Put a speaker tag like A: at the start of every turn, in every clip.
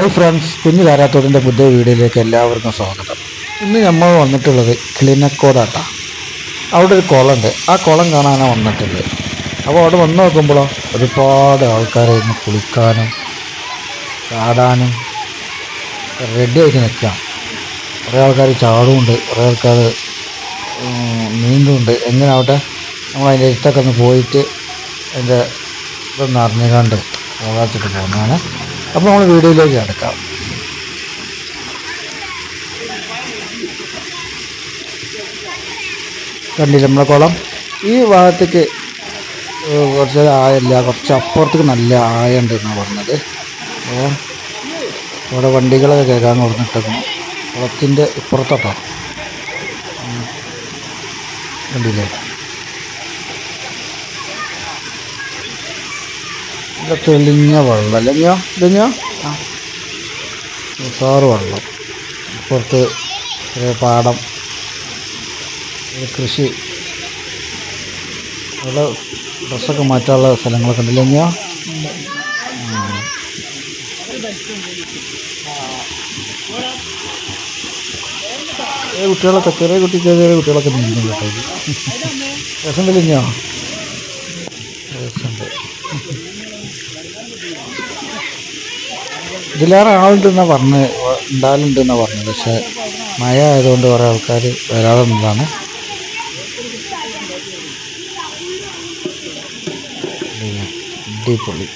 A: Hi friends കുഞ്ഞു താരാത്തോടിന്റെ പുതിയ വീഡിയോയിലേക്ക് എല്ലാവർക്കും സ്വാഗതം. ഇന്ന് നമ്മൾ വന്നിട്ടുള്ളത് ക്ലിനക്കോടാട്ട. അവിടെ ഒരു കുളമുണ്ട്. ആ കുളം കാണാനാണ് വന്നിട്ടുള്ളത്. അപ്പോൾ അവിടെ വന്ന് നോക്കുമ്പോഴോ ഒരുപാട് ആൾക്കാരെ ഇന്ന് കുളിക്കാനും ചാടാനും റെഡി ആയിട്ട് നിൽക്കാം. കുറേ ആൾക്കാർ ചാടുമുണ്ട് കുറേ ആൾക്കാർ നീന്തുമുണ്ട് എങ്ങനെ ആവട്ടെ നമ്മൾ അതിന്റെ അടുത്തൊക്കെ ഒന്ന് പോയിട്ട് അതിന്റെ ഇതൊന്ന് അറിഞ്ഞുകൊണ്ട് പോകാത്തിട്ട് പോകുന്നതാണ് അപ്പോൾ നമ്മൾ വീഡിയോയിലേക്ക് കിടക്കാം. കണ്ടില്ല നമ്മളെ കുളം? ഈ ഭാഗത്തേക്ക് കുറച്ച് ആയല്ല കുറച്ച് അപ്പുറത്തേക്ക് നല്ല ആയ എന്നാണ് പറഞ്ഞത്. അപ്പോൾ ഇവിടെ വണ്ടികളൊക്കെ കേൾക്കാൻ പറഞ്ഞിട്ടേക്കണം കുളത്തിന്റെ ഇപ്പുറത്തോട്ടോ. കണ്ടില്ലേ? ഇത് തെളിഞ്ഞ വെള്ളം അല്ലെങ്കിയോ? ഇതെങ്കിയോ ഉഷാറ് വെള്ളം. പുറത്ത് പാടം കൃഷി. അവിടെ ഡ്രസ്സൊക്കെ മാറ്റാനുള്ള സ്ഥലങ്ങളൊക്കെ ഉണ്ട് ഇല്ലെങ്കിയോ? ചെറിയ കുട്ടികളൊക്കെ ചെറിയ കുട്ടി ചെറിയ കുട്ടികളൊക്കെ നീന്തും കേട്ടോ. രസം രസമുണ്ട് ഇതിലേറെ ആളുണ്ടെന്നാണ് പറഞ്ഞ് ഉണ്ടാകലുണ്ടെന്നാണ് പറഞ്ഞത് പക്ഷേ മഴ ആയതുകൊണ്ട് കുറേ ആൾക്കാർ വരാതെ നിന്നതാണ് അടിപൊളി.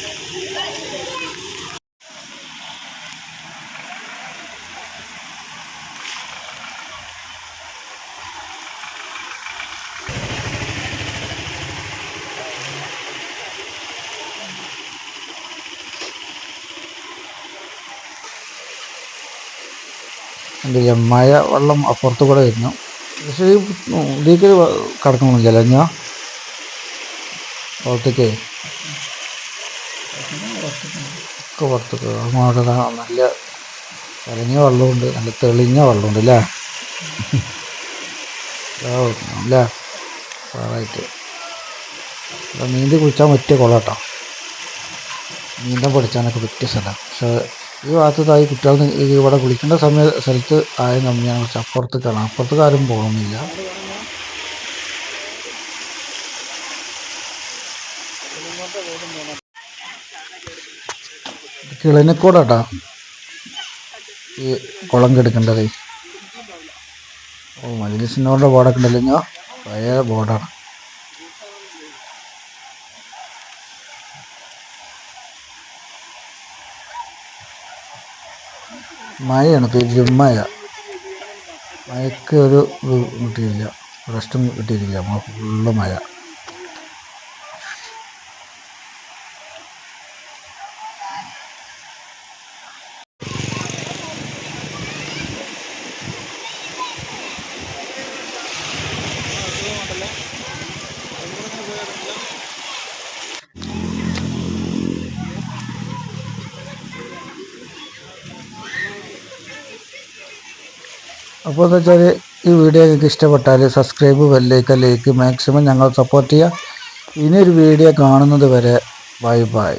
A: കണ്ടില്ല മഴ വെള്ളം അപ്പുറത്ത് കൂടെ വരുന്നു. പക്ഷേ ഇതിലേക്ക് കിടക്കണമെന്നില്ല ഞാൻ പുറത്തേക്ക്? ഒക്കെ പുറത്തേക്ക്. നല്ല കലങ്ങിയ വെള്ളമുണ്ട് നല്ല തെളിഞ്ഞ വെള്ളമുണ്ട് അല്ലേ? അല്ലേ? നീന്തി കുളിച്ചാൽ പറ്റിയ കുളം കേട്ടോ. നീന്തം പഠിച്ചാനൊക്കെ പറ്റിയ സ്ഥലം. പക്ഷേ ഈ ഭാഗത്തതായി കുട്ടികൾ ഇവിടെ കുളിക്കേണ്ട സമയ സ്ഥലത്ത് ആയ കമ്മിയാണ് അപ്പുറത്ത് കാണാം അപ്പുറത്ത് ആരും പോകുന്നില്ല കിളനക്കോടാട്ടാ. ഈ കുളം കെടുക്കേണ്ടത് ഓ മജിലിസിനോടെ ബോർഡൊക്കെ ഉണ്ടല്ലോ പഴയ ബോർഡാണ്. മഴയാണ് പെരും മഴ. മഴയ്ക്ക് ഒരു കിട്ടിയില്ല റെസ്റ്റും കിട്ടിയിട്ടില്ല ഫുള്ള് മഴ. അപ്പോൾ എന്താ വെച്ചാൽ ഈ വീഡിയോ നിങ്ങൾക്ക് ഇഷ്ടപ്പെട്ടാൽ സബ്സ്ക്രൈബ് ബെല്ലൈക്കൻ ലൈക്ക് മാക്സിമം ഞങ്ങൾ സപ്പോർട്ട് ചെയ്യുക ഇനിയൊരു വീഡിയോ കാണുന്നത് വരെ ബൈ ബൈ